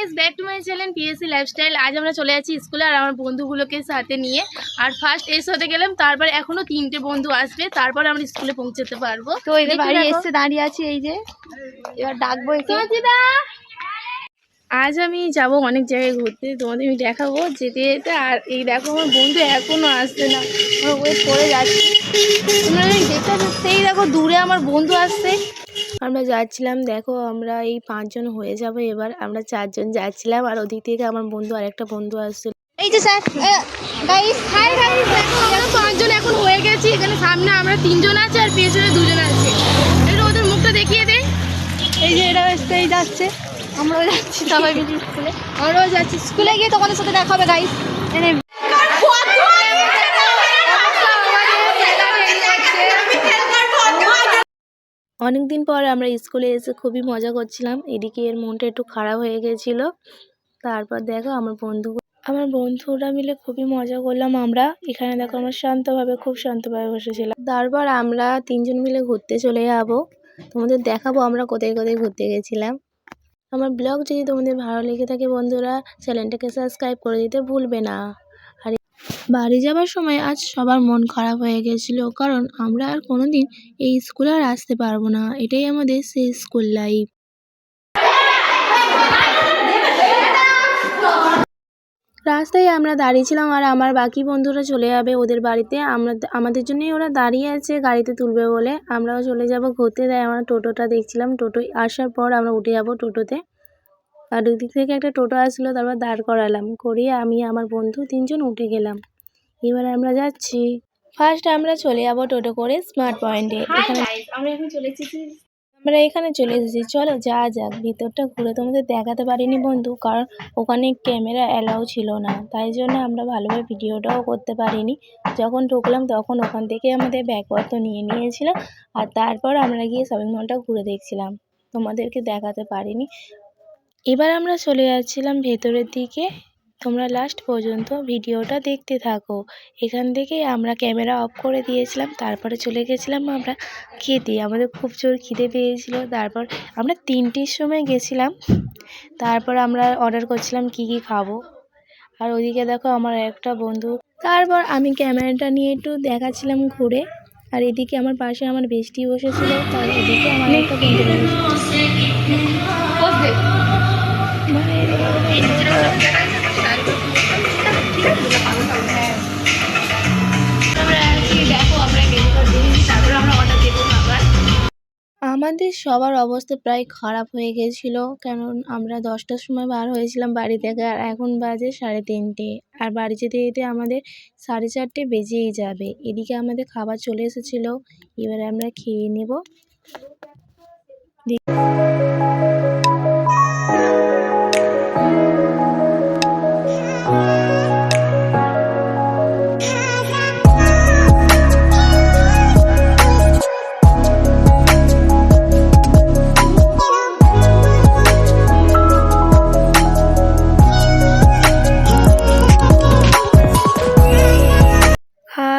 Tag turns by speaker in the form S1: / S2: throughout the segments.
S1: Guys back to my channel PSC lifestyle আজ আমরা চলে যাচ্ছি স্কুলে আর আমার বন্ধুগুলোকে সাথে নিয়ে। আর ফার্স্ট এস হতে গেলাম তারপর এখনও তিনটে বন্ধু আসবে তারপর আমরা স্কুলে পৌঁছাতে পারব।
S2: তো
S1: দেখি
S2: বাড়ি এসে দাঁড়িয়ে আছি এই যে। এবার ডাকবো!
S1: আজ আমি যাব অনেক জায়গায় ঘুরতে তোমাদের আমি দেখাবো যেতে যেতে। আর এই দেখো আমার বন্ধু এখনও আসছে না। আমার ওয়েট করে যাচ্ছে। তোমরা দেখতে সেই দেখো দূরে আমার বন্ধু আসছে। আমরা যাচ্ছিলাম দেখো আমরা এই পাঁচজন হয়ে যাব এবার। আমরা চারজন যাচ্ছিলাম আর ওদিক থেকে আমার বন্ধু আর একটা বন্ধু আসছিল।
S2: এই যে স্যার গাইস
S1: হাই গাইস দেখো আমরা পাঁচজন এখন হয়ে গেছি। এখানে সামনে আমরা তিনজন আছে আর পেছনে দুজন আছে। একটু ওদের মুখটা দেখিয়ে দে
S2: এই যে এটা এসতেই যাচ্ছে। আমরাও যাচ্ছি। সবাই মিলে স্কুলে।
S1: আমরাও যাচ্ছি।
S2: স্কুলে গিয়ে তোমাদের সাথে দেখা হবে গাইস
S1: অনেক দিন পর আমরা স্কুলে এসে খুবই মজা করছিলাম। এদিকে এর মনটা একটু খারাপ হয়ে গেছিল। তারপর দেখো আমার বন্ধু আমার বন্ধুরা মিলে খুবই মজা করলাম আমরা। এখানে দেখো আমরা শান্তভাবে, খুব শান্তভাবে বসেছিলাম। তারপর আমরা তিনজন মিলে ঘুরতে চলে যাব। তোমাদের দেখাবো আমরা কোথায় কোথায় ঘুরতে গেছিলাম। আমার ব্লগ যদি তোমাদের ভালো লেগে থাকে বন্ধুরা, চ্যানেলটাকে সাবস্ক্রাইব করে দিতে ভুলবে না। বাড়ি যাবার সময় আজ সবার মন খারাপ হয়ে গেছিল, কারণ আমরা আর কোনোদিন এই স্কুলে আর আসতে পারব না। এটাই আমাদের সেই স্কুল লাইফ রাস্তায় আমরা দাঁড়িয়েছিলাম আর আমার বাকি বন্ধুরা চলে যাবে ওদের বাড়িতে। আমরা আমাদের জন্যই ওরা দাঁড়িয়ে আছে গাড়িতে তুলবে বলে। আমরাও চলে যাব ঘুরতে। তাই আমরা টোটোটা দেখছিলাম। টোটো আসার পর আমরা উঠে যাব টোটোতে। আর ওদিক থেকে একটা টোটো আসলো তারপর দাঁড় করালাম। করিয়ে আমি আমার বন্ধু তিনজন উঠে গেলাম। এবার আমরা যাচ্ছি। ফার্স্ট আমরা চলে যাব টোটো করে স্মার্ট পয়েন্টে এখানে আমরা এখন চলে এসেছি। আমরা এখানে চলে এসেছি। চলো যা যাক ভিতরটা ঘুরে তোমাদের দেখাতে পারিনি বন্ধু কারণ ওখানে ক্যামেরা অ্যালাউ ছিল না। তাই জন্য আমরা ভালোভাবে ভিডিওটাও করতে পারিনি। যখন ঢুকলাম তখন ওখান থেকে আমাদের ব্যাগপত্র নিয়ে নিয়েছিল আর তারপর আমরা গিয়ে শপিং মলটা ঘুরে দেখছিলাম। তোমাদেরকে দেখাতে পারিনি। এবার আমরা চলে যাচ্ছিলাম ভেতরের দিকে। তোমরা লাস্ট পর্যন্ত ভিডিওটা দেখতে থাকো। এখান থেকে আমরা ক্যামেরা অফ করে দিয়েছিলাম, তারপরে চলে গেছিলাম আমরা খেতে। আমাদের খুব জোর খিদে পেয়েছিল। তারপর আমরা তিনটের সময় গেছিলাম। তারপর আমরা অর্ডার করছিলাম কি কি খাব। আর ওইদিকে দেখো আমার একটা বন্ধু। তারপর আমি ক্যামেরাটা নিয়ে একটু দেখাচ্ছিলাম ঘুরে। আর এদিকে আমার পাশে আমার বেস্টি বসেছিল, তার ওদিকে আমার একটা বন্ধু আমাদের সবার অবস্থা প্রায় খারাপ হয়ে গেছিল, কারণ আমরা দশটার সময় বার হয়েছিলাম বাড়ি থেকে, আর এখন বাজে সাড়ে তিনটে। আর বাড়ি যেতে যেতে আমাদের সাড়ে চারটে বেজেই যাবে। এদিকে আমাদের খাবার চলে এসেছিল, এবারে আমরা খেয়ে নেব।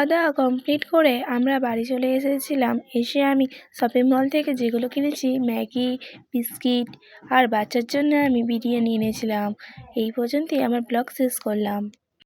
S1: খাওয়া দাওয়া কমপ্লিট করে আমরা বাড়ি চলে এসেছিলাম। এসে আমি শপিং মল থেকে যেগুলো কিনেছি, ম্যাগি, বিস্কিট আর বাচ্চার জন্য আমি বিরিয়ানি এনেছিলাম। এই পর্যন্তই আমার ব্লগ শেষ করলাম।